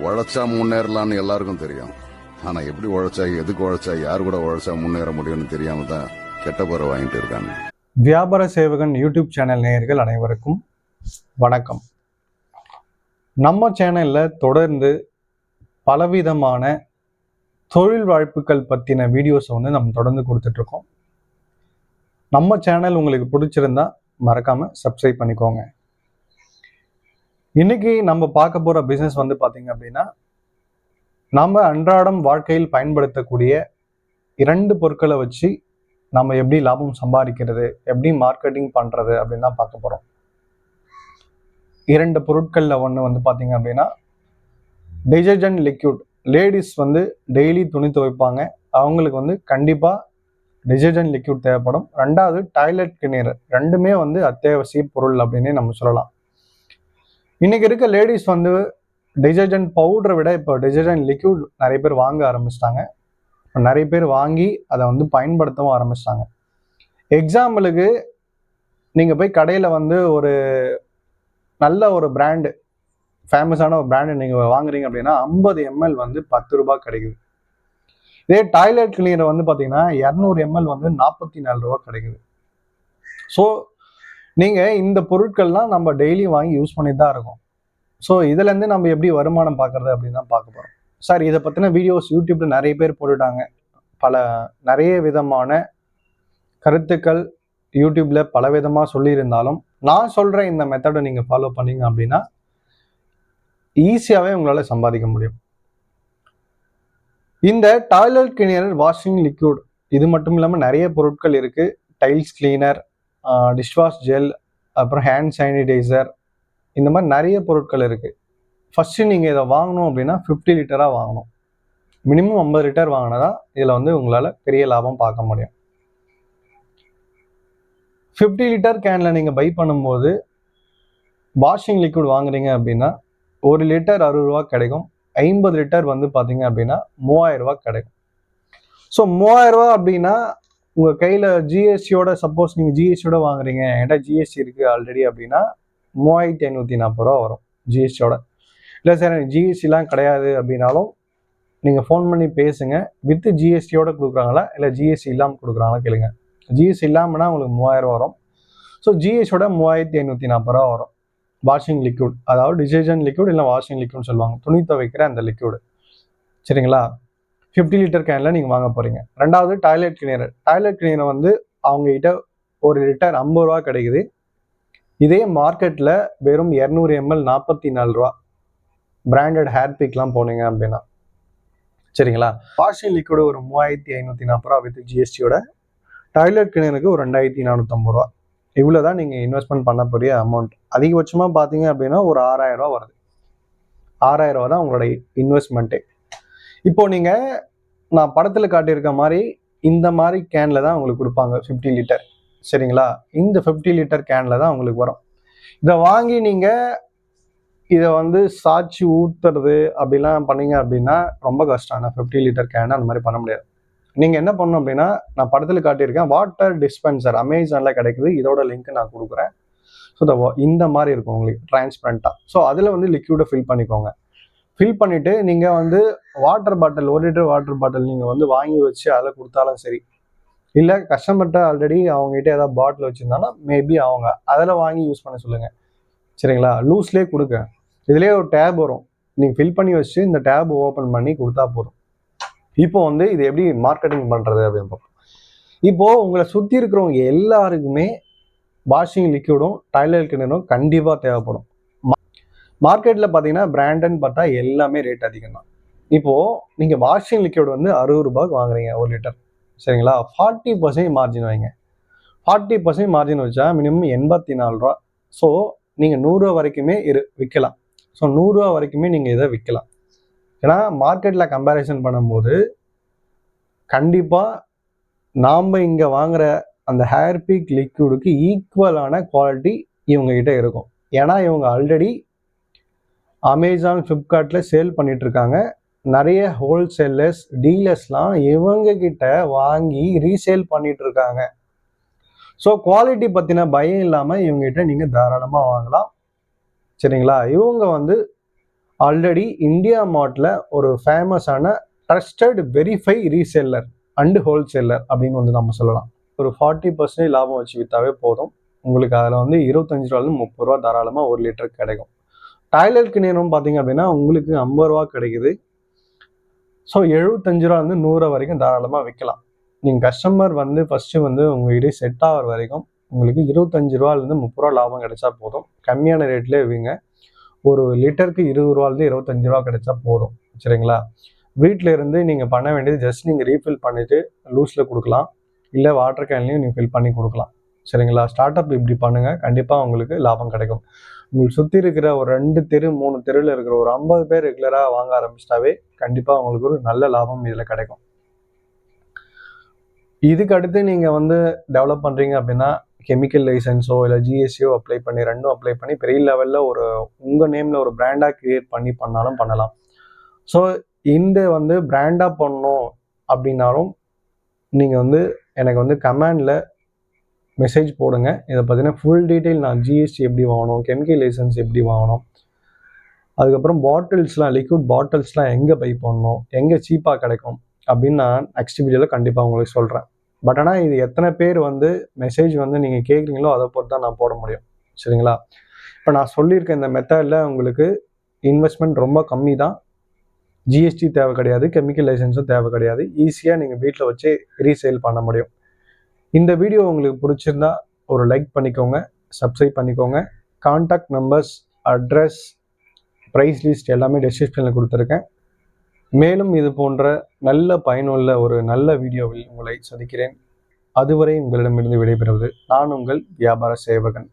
உழைச்சா முன்னேறலாம்னு எல்லாருக்கும் தெரியும். ஆனா எப்படி உழைச்சா எதுக்கு உழைச்சா யார் கூட உழைச்சா முன்னேற முடியும்னு தெரியாம தான் கெட்ட பேரை வாங்கிட்டு இருக்காங்க. வியாபார சேவகன் யூடியூப் சேனல் நேயர்கள் அனைவருக்கும் வணக்கம். நம்ம சேனலில் தொடர்ந்து பலவிதமான தொழில் வாய்ப்புகள் பற்றின வீடியோஸை வந்து நம்ம தொடர்ந்து கொடுத்துட்ருக்கோம் நம்ம சேனல் உங்களுக்கு பிடிச்சிருந்தா மறக்காம சப்ஸ்கிரைப் பண்ணிக்கோங்க. இன்னைக்கு நம்ம பார்க்க போகிற பிஸ்னஸ் வந்து பார்த்தீங்க அப்படின்னா நம்ம அன்றாடம் வாழ்க்கையில் பயன்படுத்தக்கூடிய இரண்டு பொருட்களை வச்சு நம்ம எப்படி லாபம் சம்பாதிக்கிறது எப்படி மார்க்கெட்டிங் பண்ணுறது அப்படின்னு தான் பார்க்க போகிறோம் இரண்டு பொருட்களில் ஒன்று வந்து பார்த்தீங்க அப்படின்னா டிஜர்ஜென்ட் லிக்யூட் லேடிஸ் வந்து டெய்லி துணி துவைப்பாங்க. அவங்களுக்கு வந்து கண்டிப்பாக டிஜர்ஜென்ட் லிக்யூட் தேவைப்படும். ரெண்டாவது டாய்லெட் கிணறு. ரெண்டுமே வந்து அத்தியாவசிய பொருள் அப்படின்னே நம்ம சொல்லலாம். இன்னைக்கு இருக்க லேடிஸ் வந்து டிஜர்ஜென்ட் பவுடரை விட இப்போ டிஜர்ஜென்ட் லிக்யூட் நிறைய பேர் வாங்க ஆரம்பிச்சிட்டாங்க. நிறைய பேர் வாங்கி அதை வந்து பயன்படுத்தவும் ஆரம்பிச்சிட்டாங்க. எக்ஸாம்பிளுக்கு நீங்கள் போய் கடையில் வந்து ஒரு நல்ல ஒரு பிராண்டு ஃபேமஸான ஒரு பிராண்டு நீங்கள் வாங்குறீங்க அப்படின்னா ஐம்பது எம்எல் வந்து பத்து ரூபாய் கிடைக்குது. இதே டாய்லெட் கிளீனர் வந்து பார்த்தீங்கன்னா இரநூறு எம்எல் வந்து நாற்பத்தி நாலு ரூபா கிடைக்குது. ஸோ நீங்கள் இந்த பொருட்கள்லாம் நம்ம டெய்லி வாங்கி யூஸ் பண்ணி தான் இருக்கோம். ஸோ இதுலேருந்து நம்ம எப்படி வருமானம் பார்க்குறது அப்படின்னு தான் பார்க்க போகிறோம் சார் இதை பற்றின வீடியோஸ் யூடியூப்பில் நிறைய பேர் போட்டுட்டாங்க. பல நிறைய விதமான கருத்துக்கள் யூடியூப்பில் பல விதமாக சொல்லியிருந்தாலும் நான் சொல்கிற இந்த மெத்தடை நீங்கள் ஃபாலோ பண்ணீங்க அப்படின்னா ஈஸியாகவே உங்களால் சம்பாதிக்க முடியும். இந்த டாய்லெட் கிளீனர் வாஷிங் லிக்யூட் இது மட்டும் இல்லாமல் நிறைய பொருட்கள் இருக்குது டைல்ஸ் கிளீனர் டிஷ்வாஷ் ஜெல் அப்புறம் ஹேண்ட் சானிடைசர் இந்த மாதிரி நிறைய பொருட்கள் இருக்குது ஃபஸ்ட்டு நீங்கள் இதை வாங்கணும் அப்படின்னா ஃபிஃப்டி லிட்டராக வாங்கணும். மினிமம் ஐம்பது லிட்டர் வாங்கினா தான் இதில் வந்து உங்களால் பெரிய லாபம் பார்க்க முடியும். ஃபிஃப்டி லிட்டர் கேனில் நீங்கள் பை பண்ணும்போது வாஷிங் லிக்விட் வாங்குறீங்க அப்படின்னா ஒரு லிட்டர் அறுபது ரூபா கிடைக்கும். ஐம்பது லிட்டர் வந்து பார்த்தீங்க அப்படின்னா மூவாயிரம் ரூபா கிடைக்கும். ஸோ மூவாயிரம் ரூபா அப்படின்னா உங்கள் கையில் ஜிஎஸ்டியோட சப்போஸ் நீங்கள் ஜிஎஸ்டியோட வாங்குறீங்க. என்கிட்ட ஜிஎஸ்டி இருக்குது ஆல்ரெடி அப்படின்னா மூவாயிரத்தி ஐநூற்றி நாற்பது ரூபா வரும் ஜிஎஸ்டியோட இல்லை சார் எனக்கு ஜிஎஸ்டிலாம் கிடையாது அப்படின்னாலும் நீங்கள் ஃபோன் பண்ணி பேசுங்க. வித்து ஜிஎஸ்டியோட கொடுக்குறாங்களா? இல்லை ஜிஎஸ்டி இல்லாமல் கொடுக்குறாங்களா கேளுங்க. ஜிஎஸ்டி இல்லாமல்னா உங்களுக்கு மூவாயிரம் வரும். ஸோ ஜிஎஸ்டியோட மூவாயிரத்தி ஐநூற்றி நாற்பது ரூபா வரும். வாஷிங் லிக்யூட் அதாவது டிசர்ஜென்ட் லிக்யூட் இல்லை வாஷிங் லிக்யூட்னு சொல்லுவாங்க. துணி துவைக்கிற அந்த லிக்யூடு சரிங்களா? ஃபிஃப்டி லிட்டர் கேனில் நீங்கள் வாங்க போகிறீங்க ரெண்டாவது டாய்லெட் கிளீனர் டாய்லெட் கிளீனர் வந்து அவங்ககிட்ட ஒரு லிட்டர் ஐம்பது ரூபா கிடைக்குது. இதே மார்க்கெட்டில் வெறும் இரநூறு எம்எல் நாற்பத்தி நாலு ரூபா. பிராண்டட் ஹேர் பிக்லாம் போனீங்க அப்படின்னா. சரிங்களா? வாஷிங் லிக்விடு ஒரு மூவாயிரத்தி ஐநூற்றி நாற்பது ரூபா வித் ஜிஎஸ்டியோட டாய்லெட் கிளீனருக்கு ஒரு ரெண்டாயிரத்தி நானூற்றம்பது ரூபா. இவ்வளோ தான் நீங்கள் இன்வெஸ்ட்மெண்ட் பண்ணக்கூடிய போகிற அமௌண்ட் அதிகபட்சமாக பார்த்தீங்க அப்படின்னா ஒரு ஆறாயிரம் ரூபா வருது. ஆறாயிரம் ரூபா தான் உங்களோட இன்வெஸ்ட்மெண்ட்டே இப்போ நீங்கள் நான் படத்தில் காட்டியிருக்க மாதிரி இந்த மாதிரி கேனில் தான் உங்களுக்கு கொடுப்பாங்க ஃபிஃப்டி லிட்டர் சரிங்களா? இந்த ஃபிஃப்டி லிட்டர் கேனில் தான் உங்களுக்கு வரும். இதை வாங்கி நீங்கள் இதை வந்து சாட்சி ஊத்துறது அப்படிலாம் பண்ணீங்க அப்படின்னா ரொம்ப கஷ்டம் ஆனால் ஃபிஃப்டி லிட்டர் கேன் அந்த மாதிரி பண்ண முடியாது. நீங்கள் என்ன பண்ணணும் அப்படின்னா நான் படத்தில் காட்டியிருக்கேன் வாட்டர் டிஸ்பென்சர் அமேசானில் கிடைக்குது. இதோட லிங்க் நான் கொடுக்குறேன். ஸோ இந்த மாதிரி இருக்கும் உங்களுக்கு டிரான்ஸ்பரண்ட்டாக ஸோ அதில் வந்து லிக்யூடை ஃபில் பண்ணிக்கோங்க. ஃபில் பண்ணிவிட்டு நீங்கள் வந்து வாட்டர் பாட்டில் ஒரு லிட்டர் வாட்டர் பாட்டில் நீங்கள் வந்து வாங்கி வச்சு அதில் கொடுத்தாலும் சரி. இல்லை கஸ்டமர்கிட்ட ஆல்ரெடி அவங்ககிட்ட ஏதாவது பாட்டில் வச்சுருந்தாங்கன்னா மேபி அவங்க அதில் வாங்கி யூஸ் பண்ண சொல்லுங்கள் சரிங்களா? லூஸ்லேயே கொடுங்க. இதுலேயே ஒரு டேப் வரும். நீங்கள் ஃபில் பண்ணி வச்சு இந்த டேப் ஓப்பன் பண்ணி கொடுத்தா போதும். இப்போ வந்து இது எப்படி மார்க்கெட்டிங் பண்ணுறது அப்படின்னு பார்ப்போம். இப்போது உங்களை சுற்றி இருக்கிறவங்க எல்லாருக்குமே வாஷிங் லிக்விடும் டாய்லெட் கிணறும் கண்டிப்பாக தேவைப்படும். மார்க்கெட்டில் பார்த்தீங்கன்னா பிராண்டுன்னு பார்த்தா எல்லாமே ரேட் அதிகம் தான் இப்போது நீங்கள் வாஷிங் லிக்விட் வந்து அறுபது ரூபாய்க்கு வாங்குறீங்க ஒரு லிட்டர் சரிங்களா? ஃபார்ட்டி பர்சன்ட் மார்ஜின் வைங்க. ஃபார்ட்டி பர்சன்ட் மார்ஜின் வச்சா மினிமம் எண்பத்தி நாலு ரூபா. ஸோ நீங்கள் நூறுரூவா வரைக்குமே இரு விற்கலாம் ஸோ நூறுரூவா வரைக்குமே நீங்கள் இதை விற்கலாம் ஏன்னா மார்க்கெட்டில் கம்பேரிசன் பண்ணும்போது கண்டிப்பாக நாம் இங்கே வாங்குற அந்த ஹேர் பீக் லிக்விடுக்கு ஈக்குவலான குவாலிட்டி இவங்ககிட்ட இருக்கும். ஏன்னா இவங்க ஆல்ரெடி அமேசான் ஃப்ளிப்கார்ட்டில் சேல் பண்ணிகிட்ருக்காங்க இருக்காங்க நிறைய ஹோல்சேலர்ஸ் டீலர்ஸ்லாம் இவங்க கிட்ட வாங்கி ரீசேல் பண்ணிட்டு இருக்காங்க ஸோ குவாலிட்டி பற்றின பயம் இல்லாமல் இவங்ககிட்ட நீங்கள் தாராளமாக வாங்கலாம். சரிங்களா? இவங்க வந்து ஆல்ரெடி இந்தியா மார்ட்டில் ஒரு ஃபேமஸான trusted verify reseller and wholesaler அப்படின்னு வந்து நம்ம சொல்லலாம். ஒரு ஃபார்ட்டி பர்சன்டேஜ் லாபம் வச்சு விற்றாவே போதும். உங்களுக்கு அதில் வந்து இருபத்தஞ்சு ரூபாலேருந்து முப்பது ரூபா தாராளமாக ஒரு லிட்டர் கிடைக்கும். டாய்லெட்க்கு நேரம் பார்த்தீங்க அப்படின்னா உங்களுக்கு ஐம்பது ரூபா கிடைக்குது. ஸோ எழுபத்தஞ்சு ரூபாலேருந்து நூறு வரைக்கும் தாராளமாக விற்கலாம். நீங்கள் கஸ்டமர் வந்து ஃபஸ்ட்டு வந்து உங்கள்கிட்ட செட் ஆகிற வரைக்கும் உங்களுக்கு இருபத்தஞ்சு ரூபாலேருந்து முப்பது ரூபா லாபம் கிடைச்சா போதும். கம்மியான ரேட்லேயே விங்க. ஒரு லிட்டருக்கு இருபது ரூபாலேருந்து இருபத்தஞ்சு ரூபா கிடைச்சா போதும். சரிங்களா? வீட்டில் இருந்து நீங்கள் பண்ண வேண்டியது ஜஸ்ட் நீங்கள் ரீஃபில் பண்ணிவிட்டு லூஸில் கொடுக்கலாம். இல்லை வாட்டர் கேன்லையும் நீங்கள் ஃபில் பண்ணி கொடுக்கலாம். சரிங்களா? ஸ்டார்ட் அப் இப்படி பண்ணுங்கள் கண்டிப்பாக உங்களுக்கு லாபம் கிடைக்கும். உங்களுக்கு சுற்றி இருக்கிற ஒரு ரெண்டு தெரு மூணு தெருவில் இருக்கிற ஒரு ஐம்பது பேர் ரெகுலராக வாங்க ஆரம்பிச்சிட்டாவே கண்டிப்பாக உங்களுக்கு ஒரு நல்ல லாபம் இதில் கிடைக்கும். இதுக்கு அடுத்து நீங்கள் வந்து டெவலப் பண்ணுறீங்க அப்படின்னா கெமிக்கல் லைசன்ஸோ இல்லை ஜிஎஸ்சியோ அப்ளை பண்ணி ரெண்டும் அப்ளை பண்ணி பெரிய லெவலில் ஒரு உங்கள் நேமில் ஒரு பிராண்டாக க்ரியேட் பண்ணி பண்ணாலும் பண்ணலாம். ஸோ இந்த வந்து பிராண்டாக பண்ணணும் அப்படின்னாலும் நீங்கள் வந்து எனக்கு வந்து கமெண்டில் மெசேஜ் போடுங்க. இதை பார்த்தீங்கன்னா ஃபுல் டீட்டெயில் நான் ஜிஎஸ்டி எப்படி வாங்கணும் கெமிக்கல் லைசன்ஸ் எப்படி வாங்கணும் அதுக்கப்புறம் பாட்டில்ஸ்லாம் லிக்விட் பாட்டில்ஸ்லாம் எங்கே பை பண்ணணும் எங்கே சீப்பாக கிடைக்கும் அப்படின்னு நான் நெக்ஸ்ட் வீடியோவில் கண்டிப்பாக உங்களுக்கு சொல்கிறேன் பட் ஆனால் இது எத்தனை பேர் வந்து மெசேஜ் வந்து நீங்கள் கேட்குறீங்களோ அதை பொறுத்து தான் நான் போட முடியும். சரிங்களா? இப்போ நான் சொல்லியிருக்க இந்த மெத்தடில் உங்களுக்கு இன்வெஸ்ட்மெண்ட் ரொம்ப கம்மி தான். ஜிஎஸ்டி தேவை கிடையாது கெமிக்கல் லைசன்ஸும் தேவை கிடையாது. ஈஸியாக நீங்கள் வீட்டில் வச்சு ரீசேல் பண்ண முடியும். இந்த வீடியோ உங்களுக்கு பிடிச்சிருந்தா ஒரு லைக் பண்ணிக்கோங்க சப்ஸ்கிரைப் பண்ணிக்கோங்க. Contact numbers address price list எல்லாமே டெஸ்கிரிப்ஷனில் கொடுத்துருக்கேன். மேலும் இது போன்ற நல்ல பயனுள்ள ஒரு நல்ல வீடியோவில் உங்களை சந்திக்கிறேன். அதுவரை உங்களிடமிருந்து விடைபெறுவது நான் உங்கள் வியாபார சேவகன்.